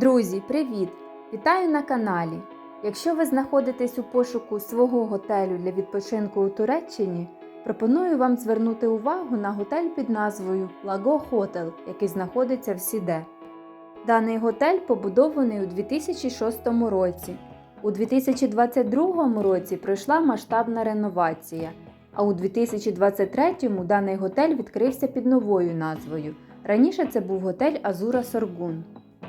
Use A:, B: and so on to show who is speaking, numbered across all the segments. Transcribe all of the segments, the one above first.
A: Друзі, привіт! Вітаю на каналі! Якщо ви знаходитесь у пошуку свого готелю для відпочинку у Туреччині, пропоную вам звернути увагу на готель під назвою Лаго Хотел, який знаходиться в Сіде. Даний готель побудований у 2006 році. У 2022 році пройшла масштабна реновація, а у 2023 даний готель відкрився під новою назвою. Раніше це був готель Азура Соргун.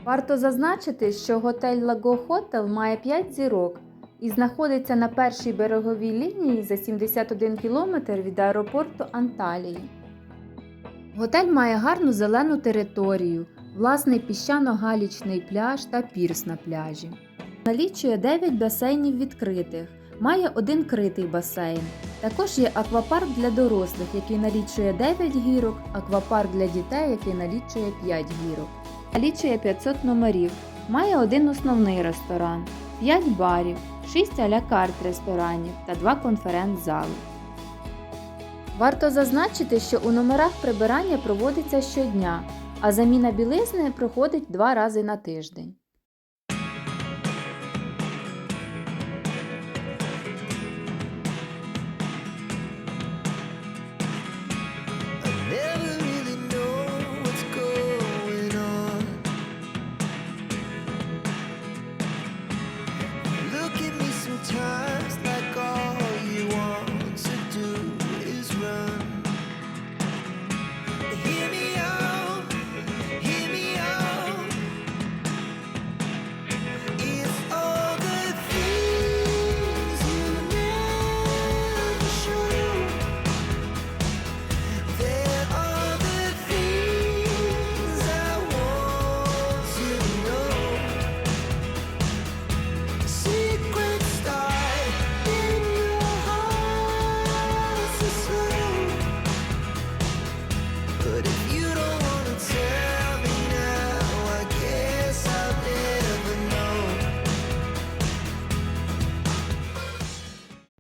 A: Варто зазначити, що готель Лаго Хотел має 5 зірок і знаходиться на першій береговій лінії за 71 км від аеропорту Анталії. Готель має гарну зелену територію, власний піщано-галічний пляж та пірс на пляжі. Налічує 9 басейнів відкритих, має один критий басейн. Також є аквапарк для дорослих, який налічує 9 гірок, аквапарк для дітей, який налічує 5 гірок. Налічує 500 номерів, має один основний ресторан, 5 барів, 6 аля карт ресторанів та 2 конференц-зали. Варто зазначити, що у номерах прибирання проводиться щодня, а заміна білизни проходить два рази на тиждень.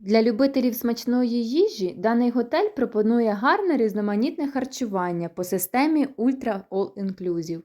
A: Для любителів смачної їжі даний готель пропонує гарне різноманітне харчування по системі Ultra All Inclusive.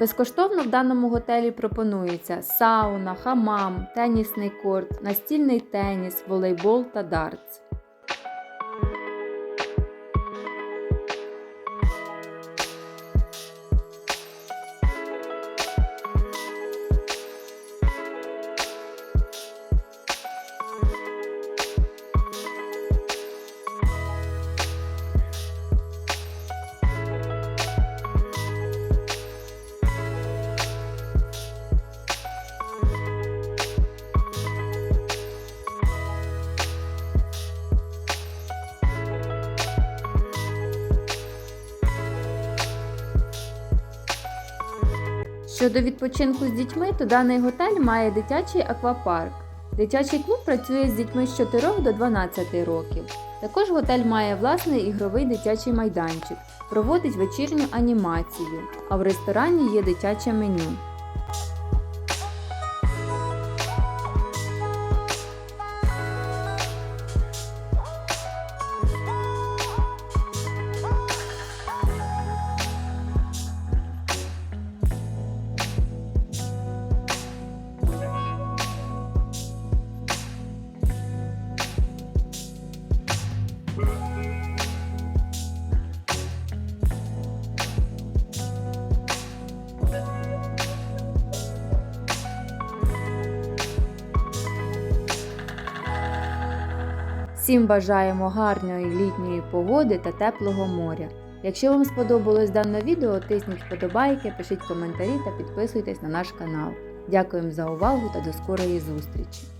A: Безкоштовно в даному готелі пропонується сауна, хамам, тенісний корт, настільний теніс, волейбол та дартс.
B: Щодо відпочинку з дітьми, то даний готель має дитячий аквапарк. Дитячий клуб працює з дітьми з 4 до 12 років. Також готель має власний ігровий дитячий майданчик, проводить вечірню анімацію, а в ресторані є дитяче меню. Всім бажаємо гарної літньої погоди та теплого моря. Якщо вам сподобалось дане відео, тисніть вподобайки, пишіть коментарі та підписуйтесь на наш канал. Дякуємо за увагу та до скорої зустрічі!